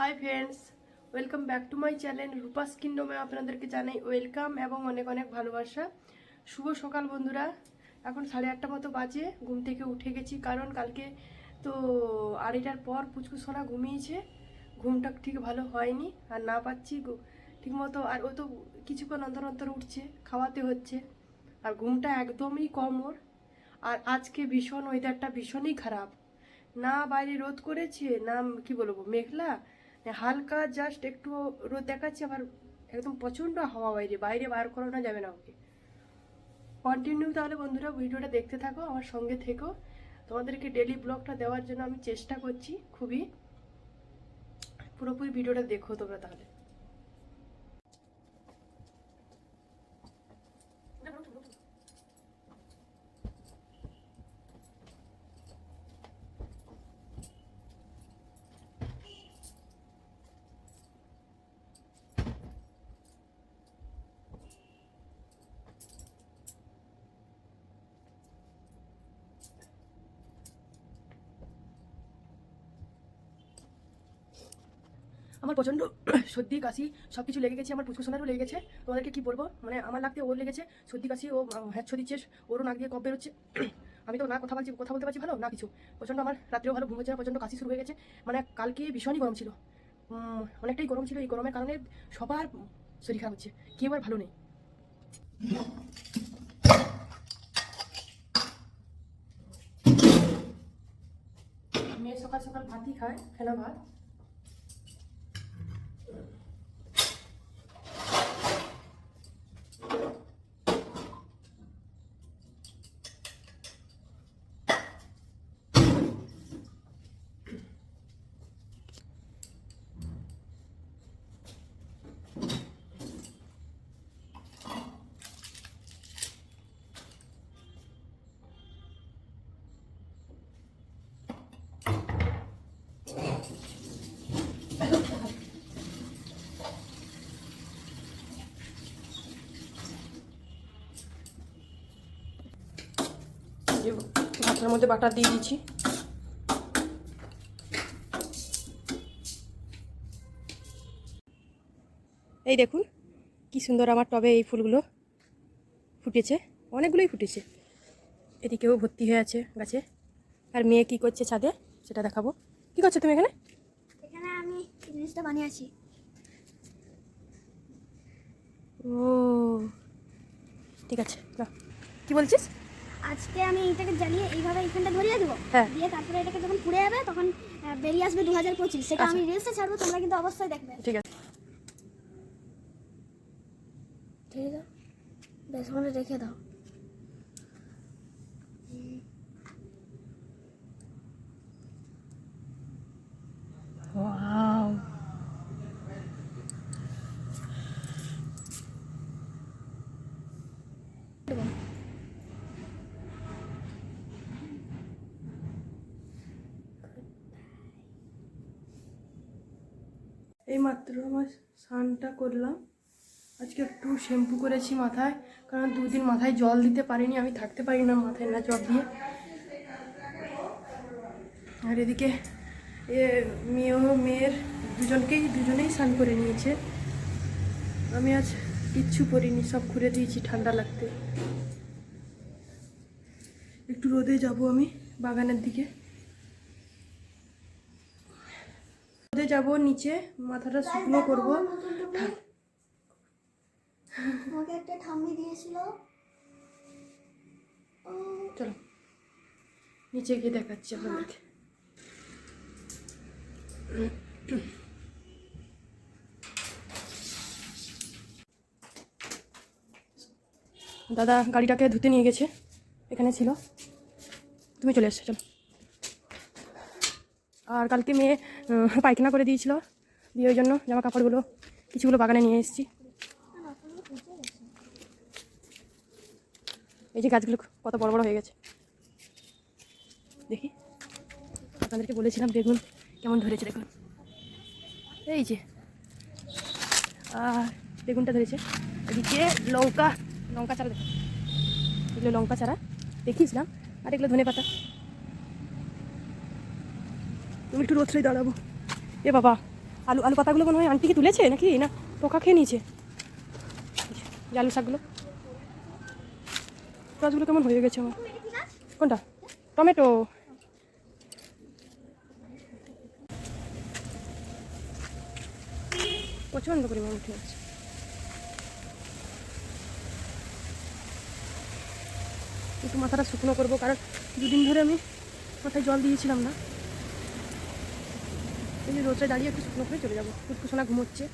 Hi friends welcome back to my channel Rupa's কিন্ডমে আপনাদেরকে জানাই welcome এবং অনেক অনেক ভালোবাসা। শুভ সকাল বন্ধুরা, এখন সাড়ে আটটা মতো বাজে, ঘুম থেকে উঠে গেছি কারণ কালকে তো আড়াইটার পর পুচকু সোনা ঘুমিয়েছে, ঘুমটা ঠিক ভালো হয়নি, আর না পাচ্ছি গু- ঠিকমতো, আর ও তো কিছুক্ষণ অন্তর অন্তর উঠছে, খাওয়াতে হচ্ছে, আর ঘুমটা একদমই কম ওর, আর আজকে ভীষণ ওয়েদারটা ভীষণই খারাপ। না বাইরে রোদ করেছে, না কি বলব, মেঘলা হালকা জাস্ট একটু রোদ দেখাচ্ছে, আবার একদম প্রচণ্ড হাওয়া বাইরে বাইরে বার করানো যাবে না ওকে। কন্টিনিউ তাহলে বন্ধুরা ভিডিওটা দেখতে থাকো, আমার সঙ্গে থেকো। তোমাদেরকে ডেলি ব্লগটা দেওয়ার জন্য আমি চেষ্টা করছি খুবই। পুরোপুরি ভিডিওটা দেখো তোমরা তাহলে। আমার প্রচণ্ড সর্দি, কাশি সব কিছু লেগে গেছে, আমার পুচকু সোনারও লেগে গেছে। তোমাদেরকে কী বলব? মানে আমার লাগতে ওর লেগেছে, সর্দি, কাশি, ও হ্যাচ্ছ দিচ্ছে ওরও নাক দিয়ে কপ বেরোচ্ছে। আমি তো না কথা বলছি, কথা বলতে পারছি ভালো? না কিছু। প্রচণ্ড আমার রাত্রেও ভালো, ঘুম হচ্ছে প্রচণ্ড কাশি শুরু হয়ে গেছে। মানে কালকে ভীষণই গরম ছিল। অনেকটাই গরম ছিল, এই গরমের কারণে সবার শরীর খারাপ হচ্ছে। কেউ আর ভালো নেই। মেয়ে সকাল সকাল ভাতই খায়, ফেনা ভাত। যে ভাতের মধ্যে বাটার দিয়ে দিয়েছি এই দেখুন কি সুন্দর আমার টবে এই ফুলগুলো ফুটেছে অনেকগুলোই ফুটেছে। এদিকেও ভর্তি হয়ে আছে গাছে। আর মেয়ে কি করছে ছাদে সেটা দেখাবো। কি করছ তুমি এখানে? এখানে আমি জিনিসটা বানিয়েছি ও ঠিক আছে কি বলছিস? আজকে আমি এটাকে জ্বালিয়ে এইভাবে এইখানটা ধরিয়ে দেবো। হ্যাঁ। দিয়ে তারপরে এটাকে যখন পুড়ে যাবে তখন বেরিয়ে আসবে দু হাজার পঁচিশ। সেটা আচ্ছা। আমি রিলসে ছাড়বো তোমরা কিন্তু অবশ্যই দেখবে। ঠিক আছে। ঠিক আছে বেশ ওখানে রেখে দাও। ওয়াও। এই মাত্র আমার স্নানটা করলাম। আজকে একটু শ্যাম্পু করেছি মাথায়, কারণ দুদিন মাথায় জল দিতে পারিনি, আমি থাকতে পারি না মাথায় না জল দিয়ে। আর এদিকে এ মেয়েও, মেয়ের দুজনকেই, দুজনেই স্নান করে নিয়েছে। আমি আজ কিচ্ছু করিনি, সব ঘুরে দিয়েছি ঠান্ডা লাগতে। একটু রোদে যাব আমি বাগানের দিকে। যাব নিচে মাথাটা শুকনো করব। আমাকে একটা ঠাম্মি দিয়েছিল। চলো নিচে গিয়ে দেখাচ্ছি আপনাদেরকে। দাদা গাড়িটাকে ধুতে নিয়ে গেছে। এখানে ছিল। তুমি চলে এসছো চলো। আর কালকে মেয়ে পায়খানা করে দিয়েছিল। দিয়ে ওই জন্য জামা কাপড়গুলো কিছুগুলো বাগানে নিয়ে এসেছি। এই যে গাছগুলো কত বড় বড় হয়ে গেছে। দেখি। আপনাদেরকে বলেছিলাম বেগুন কেমন ধরেছে, দেখুন। এই যে। আর বেগুনটা ধরেছে। এদিকে লঙ্কা লঙ্কা চারা দেখো এগুলো লঙ্কা চারা দেখিয়েছিলাম, আর এগুলো ধনে পাতা। তুমি একটু রোদ্রে দাঁড়াবো। এ বাবা, আলু আলু পাতাগুলো মনে হয় আন্টি কি তুলেছে নাকি? না, পোকা খেয়ে নিয়েছে। আলু শাকগুলো। গাছগুলো কেমন হয়ে গেছে আমার? কোনটা? টমেটো। প্রচণ্ড পরিমাণ উঠে আছে একটু মাথাটা শুকনো করব, কারণ দুদিন ধরে আমি মাথায় জল দিয়েছিলাম না। এই যে রোদে দাঁড়িয়ে একটু শুকনো করে চলে যাব। কুটকুসোনা ঘুমোচ্ছে।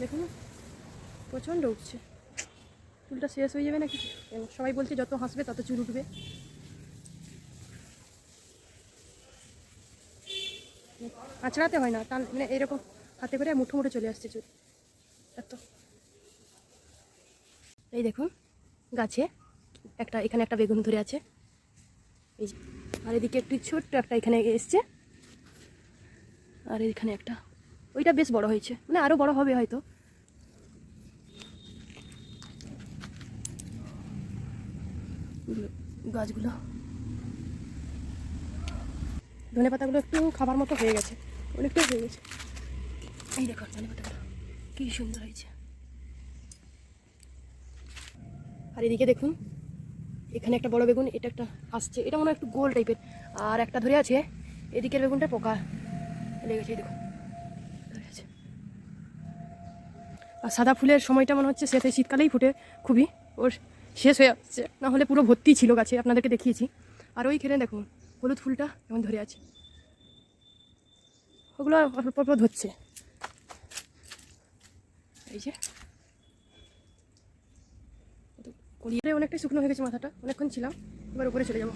দেখুন প্রচণ্ড উঠছে। চুলটা শেষ হয়ে যাবে নাকি? সবাই বলছে যত হাসবে তত চুল উঠবে। আঁচড়াতে হয় না, তার মানে এরকম হাতে করে মুঠো মুঠো চলে আসছে চুল। এত। এই দেখুন গাছে একটা, এখানে একটা বেগুন ধরে আছে। এই। আর এদিকে একটু ছোট্ট একটা এখানে এসছে। আর এখানে একটা। ওইটা বেশ বড় হয়েছে। মানে আরও বড় হবে হয়তো। গাছগুলো। ধনে পাতাগুলো একটু খাবার মতো হয়ে গেছে। অনেকটাই হয়ে গেছে। এই দেখুন ধনে পাতাগুলো, কি সুন্দর হয়েছে। আর এদিকে দেখুন, এখানে একটা বড় বেগুন, এটা একটা আসছে। এটা মনে হয় একটু গোল টাইপের। আর একটা ধরে আছে, এদিকের বেগুনটা পোকা। আর সাদা ফুলের সময়টা মনে হচ্ছে সেটা শীতকালেই ফুটে খুবই। ওর শেষ হয়ে যাচ্ছে। না হলে পুরো ভর্তি ছিল গাছে, আপনাদেরকে দেখিয়েছি। আর ওইখানে দেখুন, হলুদ ফুলটা এখন ধরে আছে। ওগুলো অল্প অল্প ধরছে। এই যে। কলিয়ে অনেকটাই শুকনো হয়ে গেছে মাথাটা। অনেকক্ষণ ছিলাম, এবার উপরে চলে যাব।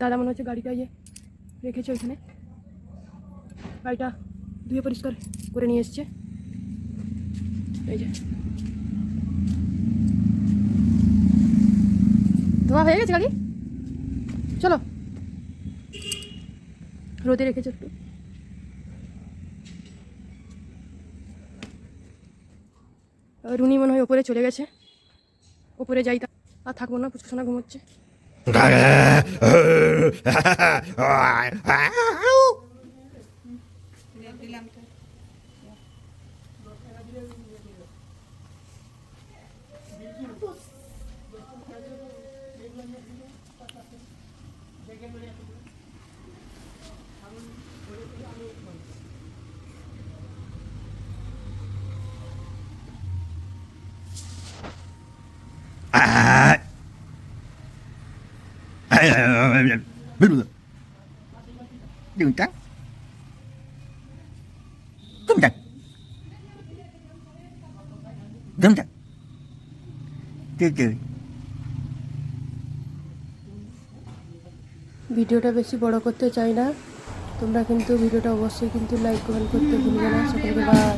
দাদা মনে হচ্ছে গাড়িটা ইয়ে রেখেছে ওইখানে। গাড়িটা ধুয়ে পরিষ্কার করে নিয়ে এসছে। এই যে। ধোয়া হয়ে গেছে গাড়ি? চলো। রোদে রেখেছো একটু। রুনি মনে হয় ওপরে চলে গেছে। ওপরে যাই আর থাকব না পুচকুসোনা ঘুমোচ্ছে। দেখে đường trắng cấm chặt cấm chặt chơi chơi ভিডিওটা বেশি বড় করতে চাই না। তোমরা কিন্তু ভিডিওটা অবশ্যই কিন্তু লাইক কমেন্ট করতে ভুলবে না। সকলকে বাই